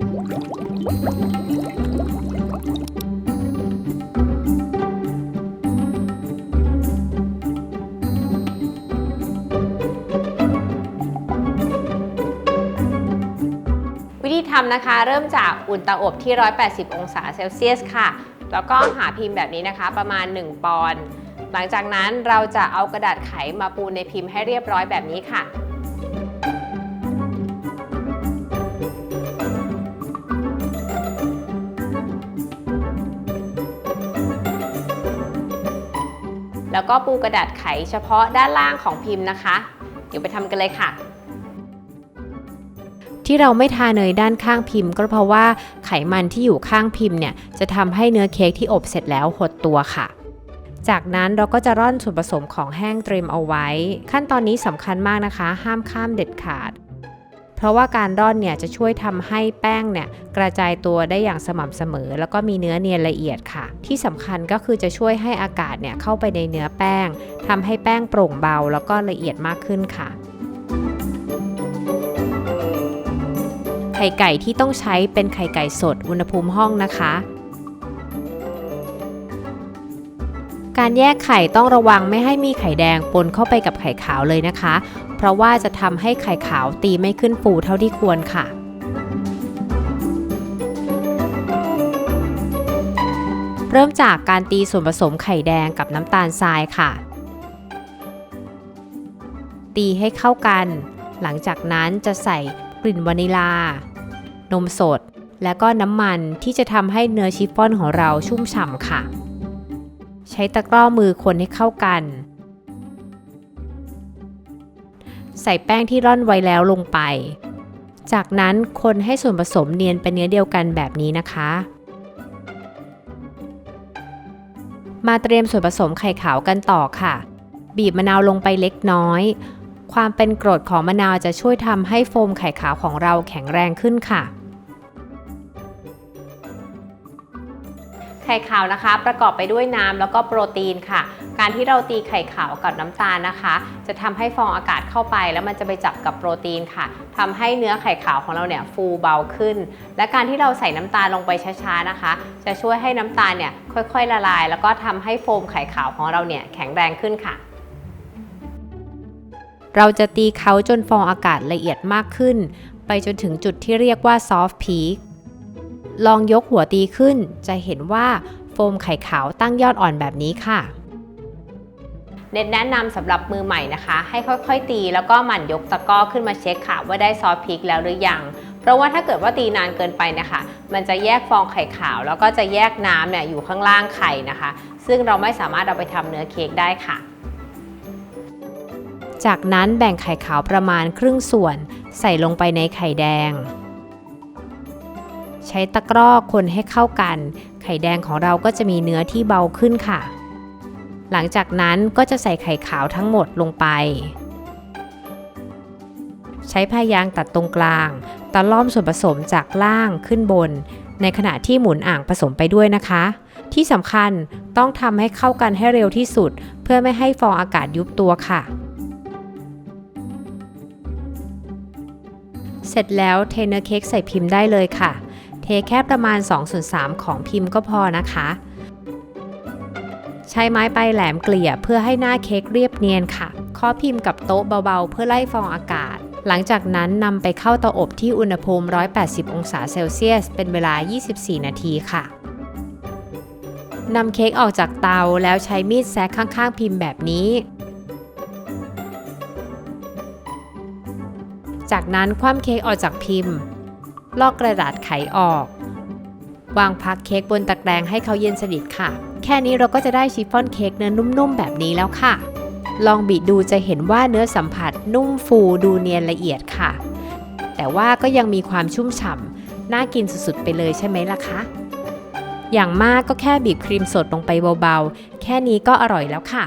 วิธีทำนะคะ เริ่มจากอุ่นเตาอบที่ 180 องศาเซลเซียสค่ะ แล้วก็หาพิมพ์แบบนี้นะคะ ประมาณ 1 ปอนด์หลังจากนั้นเราจะเอากระดาษไขมาปูในพิมพ์ให้เรียบร้อยแบบนี้ค่ะ แล้วก็ปูกระดาษไขเฉพาะด้านล่างของพิมพ์นะคะ เดี๋ยวไปทำกันเลยค่ะ ที่เราไม่ทาเนยด้านข้างพิมพ์ ก็เพราะว่าไขมันที่อยู่ข้างพิมพ์เนี่ยจะทำให้เนื้อเค้กที่อบเสร็จแล้วหดตัวค่ะจากนั้นเราก็จะร่อนส่วนผสมของแห้งเตรียมเอาไว้ ขั้นตอนนี้สำคัญมากนะคะ ห้ามข้ามเด็ดขาด เพราะว่าการร่อนเนี่ยจะช่วยทำให้แป้งเนี่ยกระจายตัวได้อย่างสม่ำเสมอ แล้วก็มีเนื้อเนียนละเอียดค่ะ ที่สำคัญก็คือจะช่วยให้อากาศเนี่ยเข้าไปในเนื้อแป้งทำให้แป้งโปร่งเบา แล้วก็ละเอียดมากขึ้นค่ะไข่ไก่ที่ต้องใช้เป็นไข่ไก่สดอุณหภูมิห้องนะคะการแยกไข่ต้องระวังไม่ให้มีไข่แดงปนเข้าไปกับไข่ขาวเลยนะคะ เพราะว่าจะทำให้ไข่ขาวตีไม่ขึ้นฟูเท่าที่ควรค่ะ เริ่มจากการตีส่วนผสมไข่แดงกับน้ำตาลทรายค่ะ ตีให้เข้ากัน หลังจากนั้นจะใส่กลิ่นวานิลา นมสด และก็น้ำมันที่จะทำให้เนื้อชิฟฟ่อนของเราชุ่มฉ่ำค่ะ ใช้ตะกร้อมือคนให้เข้ากัน ใส่แป้งที่ร่อนไว้แล้วลงไป จากนั้นคนให้ส่วนผสมเนียนเป็นเนื้อเดียวกันแบบนี้นะคะ มาเตรียมส่วนผสมไข่ขาวกันต่อค่ะ บีบมะนาวลงไปเล็กน้อย ความเป็นกรดของมะนาวจะช่วยทำให้โฟมไข่ขาวของเราแข็งแรงขึ้นค่ะ ไข่ขาวนะคะ ประกอบไปด้วยน้ำแล้วก็โปรตีนค่ะ การที่เราตีไข่ขาวกับน้ำตาลนะคะ จะทำให้ฟองอากาศเข้าไป แล้วมันจะไปจับกับโปรตีนค่ะทำให้เนื้อไข่ขาวของเราเนี่ยฟูเบาขึ้น และการที่เราใส่น้ำตาลลงไปช้าๆนะคะ จะช่วยให้น้ำตาลเนี่ยค่อยๆละลาย แล้วก็ทำให้โฟมไข่ขาวของเราเนี่ยแข็งแรงขึ้นค่ะเราจะตีเขาจนฟองอากาศละเอียดมากขึ้น ไปจนถึงจุดที่เรียกว่า soft peak ลองยกหัวตีขึ้น จะเห็นว่าโฟมไข่ขาวตั้งยอดอ่อนแบบนี้ค่ะเน็ตแนะนำสำหรับมือใหม่นะคะ ให้ค่อยๆ ตีแล้วก็หมั่นยกตะกร้อขึ้นมาเช็คค่ะ ว่าได้ซอฟต์พีคแล้วหรือยัง เพราะว่าถ้าเกิดว่าตีนานเกินไปนะคะ มันจะแยกฟองไข่ขาว แล้วก็จะแยกน้ำเนี่ยอยู่ข้างล่างไข่นะคะ ซึ่งเราไม่สามารถเอาไปทำเนื้อเค้กได้ค่ะ จากนั้นแบ่งไข่ขาวประมาณครึ่งส่วน ใส่ลงไปในไข่แดง ใช้ตะกร้อคนให้เข้ากัน ไข่แดงของเราก็จะมีเนื้อที่เบาขึ้นค่ะ หลังจากนั้นก็จะใส่ไข่ขาวทั้งหมดลงไป ใช้พายางตัดตรงกลางตะล่อมส่วนผสมจากล่างขึ้นบน ในขณะที่หมุนอ่างผสมไปด้วยนะคะ ที่สำคัญต้องทำให้เข้ากันให้เร็วที่สุด เพื่อไม่ให้ฟองอากาศยุบตัวค่ะเสร็จแล้วเทเนื้อเค้กใส่พิมพ์ได้เลยค่ะ แค่ประมาณ2ส่วน3ของพิมพ์ก็พอนะคะ ใช้ไม้ปลายแหลมเกลี่ยเพื่อให้หน้าเค้กเรียบเนียนค่ะเคาะพิมพ์กับโต๊ะเบาๆ เพื่อไล่ฟองอากาศ หลังจากนั้นนำไปเข้าเตาอบที่อุณหภูมิ 180 องศาเซลเซียส เป็นเวลา 24 นาทีค่ะนำเค้กออกจากเตาแล้วใช้มีดแซกข้างๆ พิมพ์แบบนี้ จากนั้นคว่ำเค้กออกจากพิมพ์ ลอกกระดาษไขออก วางพักเค้กบนตะแกรงให้เขาเย็นสนิทค่ะ แค่นี้เราก็จะได้ชิฟฟ่อนเค้กเนื้อนุ่มๆ แบบนี้แล้วค่ะ ลองบีบดูจะเห็นว่าเนื้อสัมผัสนุ่มฟูดูเนียนละเอียดค่ะ แต่ว่าก็ยังมีความชุ่มฉ่ำน่ากินสุดๆไปเลยใช่ไหมล่ะคะอย่างมากก็แค่บีบครีมสดลงไปเบาๆ แค่นี้ก็อร่อยแล้วค่ะ